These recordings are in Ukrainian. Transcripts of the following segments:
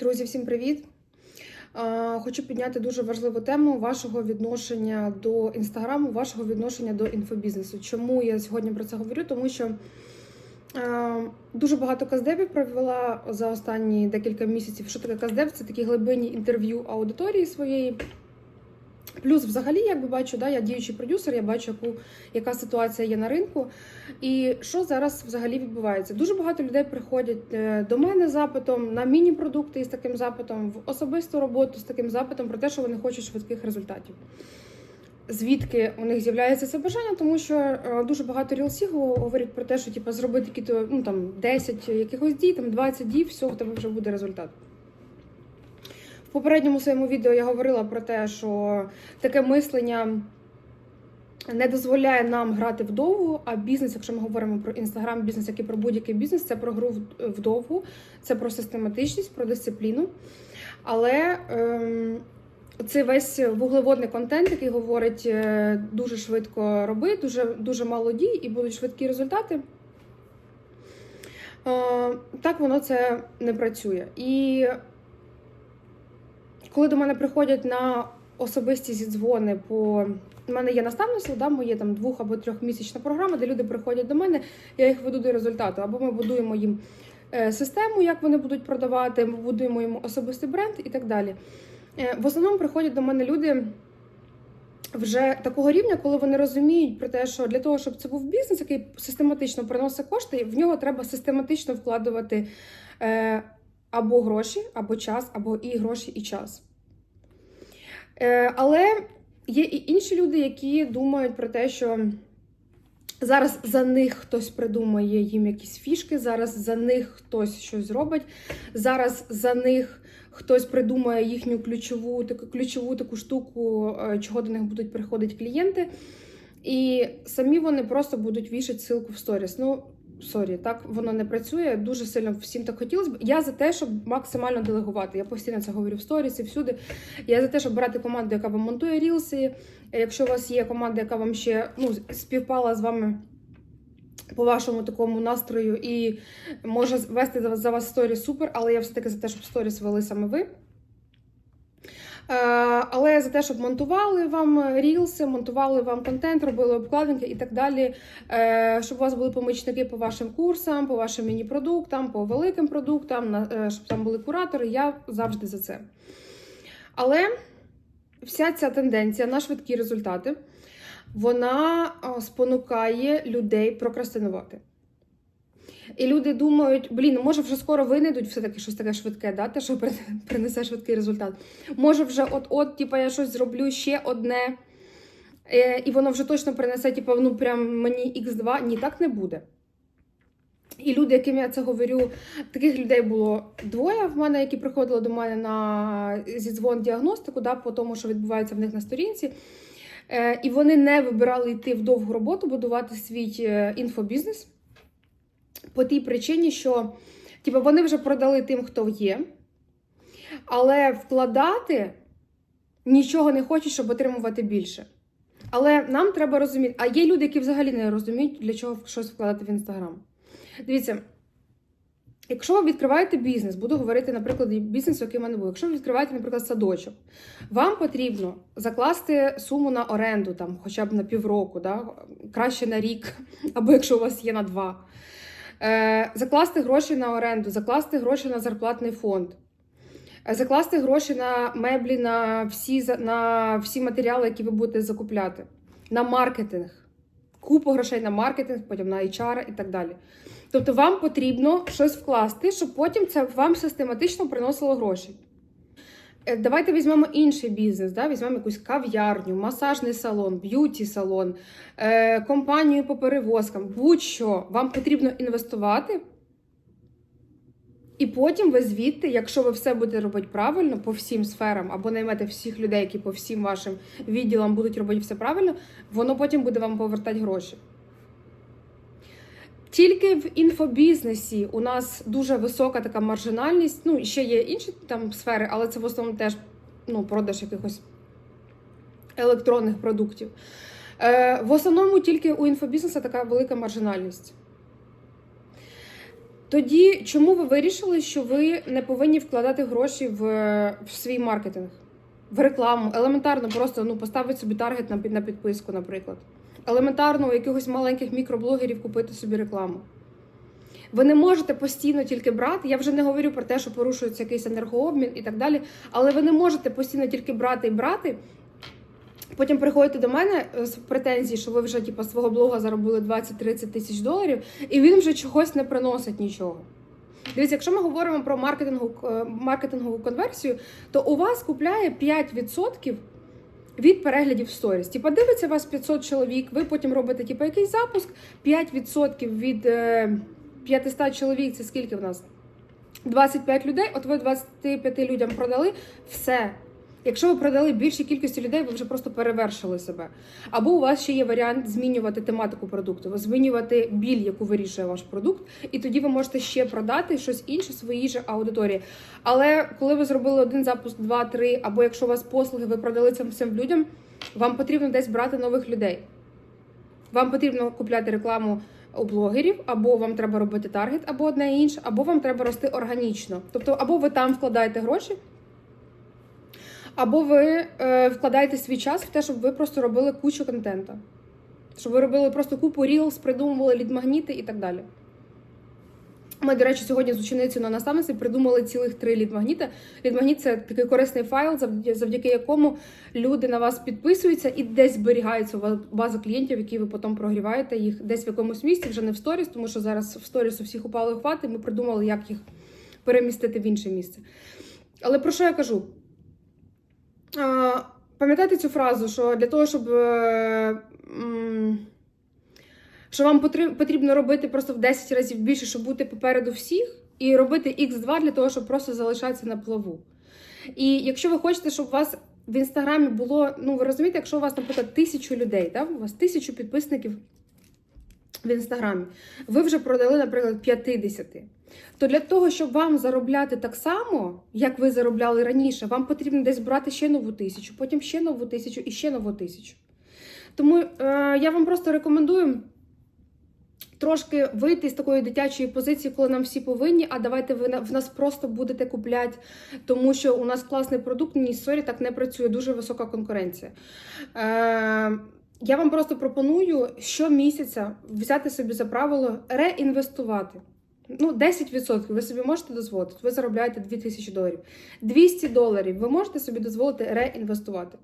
Друзі, всім привіт! Хочу підняти дуже важливу тему вашого відношення до інстаграму, вашого відношення до інфобізнесу. Чому я сьогодні про це говорю? Тому що дуже багато каздевів провела за останні декілька місяців. Що таке каздев? Це такі глибинні інтерв'ю аудиторії своєї. Плюс, взагалі, як би бачу, да, я діючий продюсер, я бачу, яку, яка ситуація є на ринку. І що зараз взагалі відбувається? Дуже багато людей приходять е, до мене з запитом на міні-продукти із таким запитом, в особисту роботу з таким запитом про те, що вони хочуть швидких результатів. Звідки у них з'являється це бажання, тому що е, дуже багато рілсів говорять про те, що типу, зробити ну, там, 10 якихось дій, там 20 дій, все, у тебе вже буде результат. Попередньому своєму відео я говорила про те, що таке мислення не дозволяє нам грати вдовгу, а бізнес, якщо ми говоримо про інстаграм, бізнес, як і про будь-який бізнес, це про гру в- вдовгу, це про систематичність, про дисципліну. Але ем, цей весь вуглеводний контент, який говорить е, дуже швидко роби, дуже, дуже мало дій і будуть швидкі результати. Е, так воно це не працює. І коли до мене приходять на особисті зідзвони по. У мене є наставництво, да, моє там двох або трьохмісячна програма, де люди приходять до мене, я їх веду до результату. Або ми будуємо їм е, систему, як вони будуть продавати, ми будуємо їм особистий бренд і так далі. Е, В основному приходять до мене люди вже такого рівня, коли вони розуміють про те, що для того, щоб це був бізнес, який систематично приносить кошти, в нього треба систематично вкладувати е, або гроші, або час, або і гроші, і час. Е, але є і інші люди, які думають про те, що зараз за них хтось придумає їм якісь фішки, зараз за них хтось щось зробить, зараз за них хтось придумає їхню ключову таку ключову таку штуку, е, чого до них будуть приходити клієнти. І самі вони просто будуть вішати ссылку в сторіс. Ну, сорі, так воно не працює. Дуже сильно всім так хотілося б. Я за те, щоб максимально делегувати. Я постійно це говорю в сторіс і всюди. Я за те, щоб брати команду, яка вам монтує рілси. Якщо у вас є команда, яка вам ще ну, співпала з вами. По вашому такому настрою і може вести за вас- сторіс супер, але я все-таки за те, щоб сторіс вели саме ви. Е, Але за те, щоб монтували вам рілси, монтували вам контент, робили обкладинки і так далі, е, щоб у вас були помічники по вашим курсам, по вашим міні-продуктам, по великим продуктам, е, щоб там були куратори, я завжди за це. Але вся ця тенденція на швидкі результати, вона спонукає людей прокрастинувати. І люди думають, блін, ну, може вже скоро винайдуть все-таки щось таке швидке, да? те, що принесе швидкий результат. Може, вже от-от, типу, я щось зроблю ще одне, е, і воно вже точно принесе, типу, ну прям мені X2. Ні, так не буде. І люди, яким я це говорю, таких людей було двоє в мене, які приходили до мене на зідзвон діагностику, да, по тому, що відбувається в них на сторінці. Е, і вони не вибирали йти в довгу роботу, будувати свій е, інфобізнес по тій причині, що типу, вони вже продали тим, хто є, але вкладати нічого не хочуть, щоб отримувати більше. Але нам треба розуміти, а є люди, які взагалі не розуміють, для чого щось вкладати в інстаграм. Дивіться, якщо ви відкриваєте бізнес, буду говорити, наприклад, бізнес, який в мене був. Якщо ви відкриваєте, наприклад, садочок, вам потрібно закласти суму на оренду, там, хоча б на півроку, да? краще на рік, або якщо у вас є на два. Е, закласти гроші на оренду, закласти гроші на зарплатний фонд, е, закласти гроші на меблі, на всі, на всі матеріали, які ви будете закупляти, на маркетинг, купу грошей на маркетинг, потім на HR і так далі. Тобто вам потрібно щось вкласти, щоб потім це вам систематично приносило гроші. Е, Давайте візьмемо інший бізнес, да? візьмемо якусь кав'ярню, масажний салон, б'юті-салон, е, компанію по перевозкам, будь-що вам потрібно інвестувати. І потім ви звідти, якщо ви все будете робити правильно по всім сферам, або наймете всіх людей, які по всім вашим відділам будуть робити все правильно, воно потім буде вам повертати гроші. Тільки в інфобізнесі у нас дуже висока така маржинальність. Ну, ще є інші там сфери, але це в основному теж ну, продаж якихось електронних продуктів. Е, в основному тільки у інфобізнесу така велика маржинальність. Тоді чому ви вирішили, що ви не повинні вкладати гроші в, в свій маркетинг, в рекламу? Елементарно, просто ну, поставити собі таргет на, на підписку, наприклад. Елементарно у якихось маленьких мікроблогерів купити собі рекламу. Ви не можете постійно тільки брати. Я вже не говорю про те, що порушується якийсь енергообмін і так далі. Але ви не можете постійно тільки брати і брати. Потім приходите до мене з претензії, що ви вже типу, свого блога заробили 20-30 тисяч доларів, і він вже чогось не приносить нічого. Дивіться, якщо ми говоримо про маркетингу, е, маркетингову конверсію, то у вас купляє 5% від переглядів в сторіс. Типа дивиться вас 500 чоловік, ви потім робите типу, якийсь запуск, 5% від е, 500 чоловік, це скільки в нас? 25 людей, от ви 25 людям продали все. Якщо ви продали більшій кількості людей, ви вже просто перевершили себе. Або у вас ще є варіант змінювати тематику продукту, змінювати біль, яку вирішує ваш продукт, і тоді ви можете ще продати щось інше своїй же аудиторії. Але коли ви зробили один запуск, два, три, або якщо у вас послуги, ви продали цим всім людям, вам потрібно десь брати нових людей. Вам потрібно купляти рекламу у блогерів, або вам треба робити таргет, або одне інше, або вам треба рости органічно. Тобто, або ви там вкладаєте гроші, або ви е, вкладаєте свій час в те, щоб ви просто робили кучу контенту. Щоб ви робили просто купу рілс, придумували лідмагніти і так далі. Ми, до речі, сьогодні з ученицею на наставниці придумали цілих три лідмагніти. Лідмагніт це такий корисний файл, завдяки, якому люди на вас підписуються і десь зберігається база клієнтів, які ви потім прогріваєте їх десь в якомусь місці, вже не в сторіс, тому що зараз в сторіс у всіх упали охвати. Ми придумали, як їх перемістити в інше місце. Але про що я кажу? А, Пам'ятаєте цю фразу, що для того, щоб. е, що вам потрібно робити просто в 10 разів більше, щоб бути попереду всіх, і робити X2 для того, щоб просто залишатися на плаву. І якщо ви хочете, щоб у вас в інстаграмі було, ну ви розумієте, якщо у вас, наприклад, тисячу людей, так? у вас тисячу підписників в інстаграмі, ви вже продали, наприклад, 50. То для того, щоб вам заробляти так само, як ви заробляли раніше, вам потрібно десь брати ще нову тисячу, потім ще нову тисячу і ще нову тисячу. Тому е, я вам просто рекомендую трошки вийти з такої дитячої позиції, коли нам всі повинні, а давайте ви в нас просто будете купляти, тому що у нас класний продукт, ні, сорі, так не працює, дуже висока конкуренція. Е, я вам просто пропоную щомісяця взяти собі за правило реінвестувати. Ну, 10% ви собі можете дозволити. Ви заробляєте 2000 доларів. 200 доларів ви можете собі дозволити реінвестувати.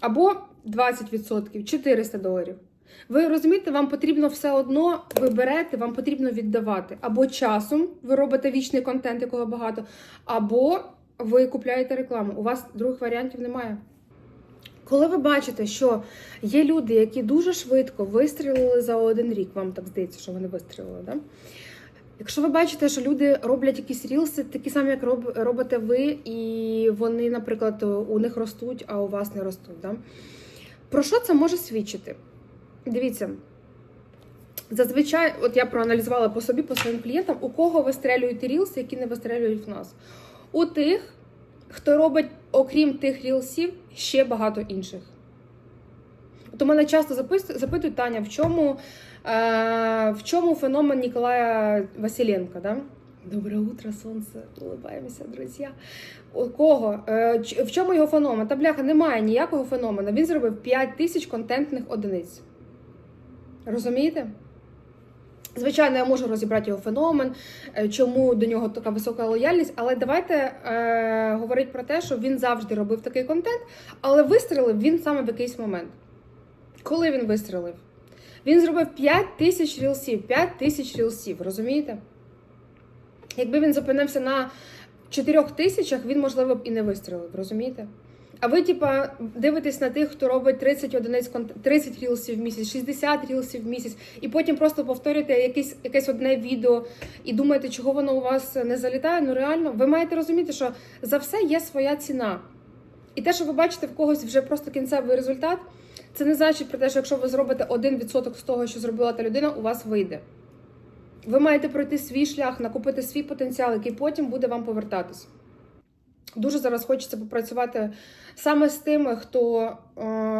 Або 20%, 400 доларів. Ви розумієте, вам потрібно все одно ви берете, вам потрібно віддавати. Або часом ви робите вічний контент, якого багато, або ви купляєте рекламу. У вас других варіантів немає. Коли ви бачите, що є люди, які дуже швидко вистрілили за один рік, вам так здається, що вони вистрілили, да? Якщо ви бачите, що люди роблять якісь рілси, такі самі, як робите ви, і вони, наприклад, у них ростуть, а у вас не ростуть. Да? Про що це може свідчити? Дивіться, зазвичай, от я проаналізувала по собі, по своїм клієнтам, у кого вистрелюють рілси, які не вистрелюють в нас. У тих, хто робить, окрім тих рілсів, ще багато інших. У мене часто запитують Таня, в чому, е, в чому феномен Ніколая Василенка? Да? Доброе утро, сонце, улыбаємося, друзі. У кого? Е, в чому його феномен? Та бляха, немає ніякого феномена. Він зробив 5 тисяч контентних одиниць. Розумієте? Звичайно, я можу розібрати його феномен, е, чому до нього така висока лояльність, але давайте е, говорити про те, що він завжди робив такий контент, але вистрелив він саме в якийсь момент. Коли він вистрелив? Він зробив 5 тисяч рілсів, 5 тисяч рілсів, розумієте? Якби він зупинився на 4 тисячах, він, можливо, б і не вистрелив, розумієте? А ви, типа, дивитесь на тих, хто робить 30 одиниць конт- 30 рілсів в місяць, 60 рілсів в місяць, і потім просто повторюєте якесь, якесь одне відео і думаєте, чого воно у вас не залітає. Ну реально, ви маєте розуміти, що за все є своя ціна. І те, що ви бачите в когось вже просто кінцевий результат, це не значить про те, що якщо ви зробите 1% з того, що зробила та людина, у вас вийде. Ви маєте пройти свій шлях, накупити свій потенціал, який потім буде вам повертатись. Дуже зараз хочеться попрацювати саме з тими, хто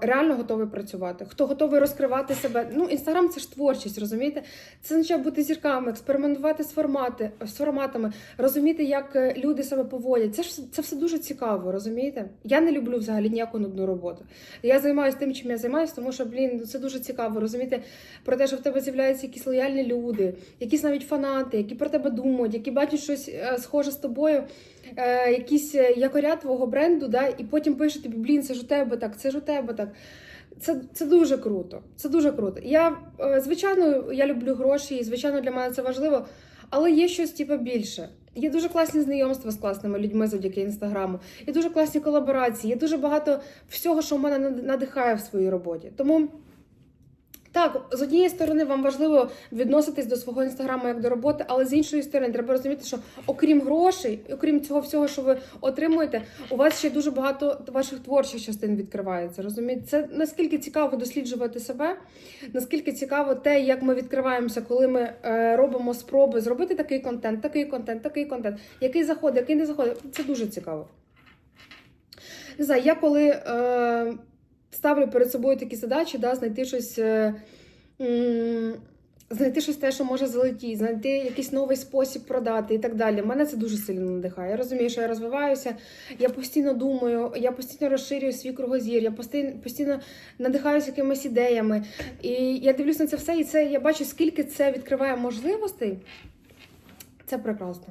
реально готовий працювати, хто готовий розкривати себе. Ну, інстаграм це ж творчість, розумієте? Це означає бути зірками, експериментувати з формати, з форматами, розуміти, як е, люди себе поводять. Це ж це все дуже цікаво, розумієте? Я не люблю взагалі ніяку нудну роботу. Я займаюся тим, чим я займаюся, тому що, блін, ну, це дуже цікаво. Розуміти про те, що в тебе з'являються якісь лояльні люди, якісь навіть фанати, які про тебе думають, які бачать щось е, схоже з тобою, е, якісь е, якоря твого бренду, да, і потім пишуть тобі, блін, це ж у тебе так, це ж у тебе так. Це, це дуже круто. Це дуже круто. Я, е, звичайно, я люблю гроші, і звичайно, для мене це важливо, але є щось типу, більше. Є дуже класні знайомства з класними людьми завдяки інстаграму. Є дуже класні колаборації, є дуже багато всього, що в мене над- надихає в своїй роботі. Тому так, з однієї сторони, вам важливо відноситись до свого інстаграму як до роботи, але з іншої сторони, треба розуміти, що окрім грошей, окрім цього всього, що ви отримуєте, у вас ще дуже багато ваших творчих частин відкривається. Розумієте, це наскільки цікаво досліджувати себе, наскільки цікаво те, як ми відкриваємося, коли ми е, робимо спроби зробити такий контент, такий контент, такий контент, який заходить, який не заходить. Це дуже цікаво. Не знаю, я коли е, ставлю перед собою такі задачі, да, знайти щось. Е, Знайти щось те, що може залетіти, знайти якийсь новий спосіб продати і так далі. Мене це дуже сильно надихає. Я розумію, що я розвиваюся, я постійно думаю, я постійно розширюю свій кругозір, я постійно, постійно надихаюся якимись ідеями. І я дивлюсь на це все, і це я бачу, скільки це відкриває можливостей. Це прекрасно.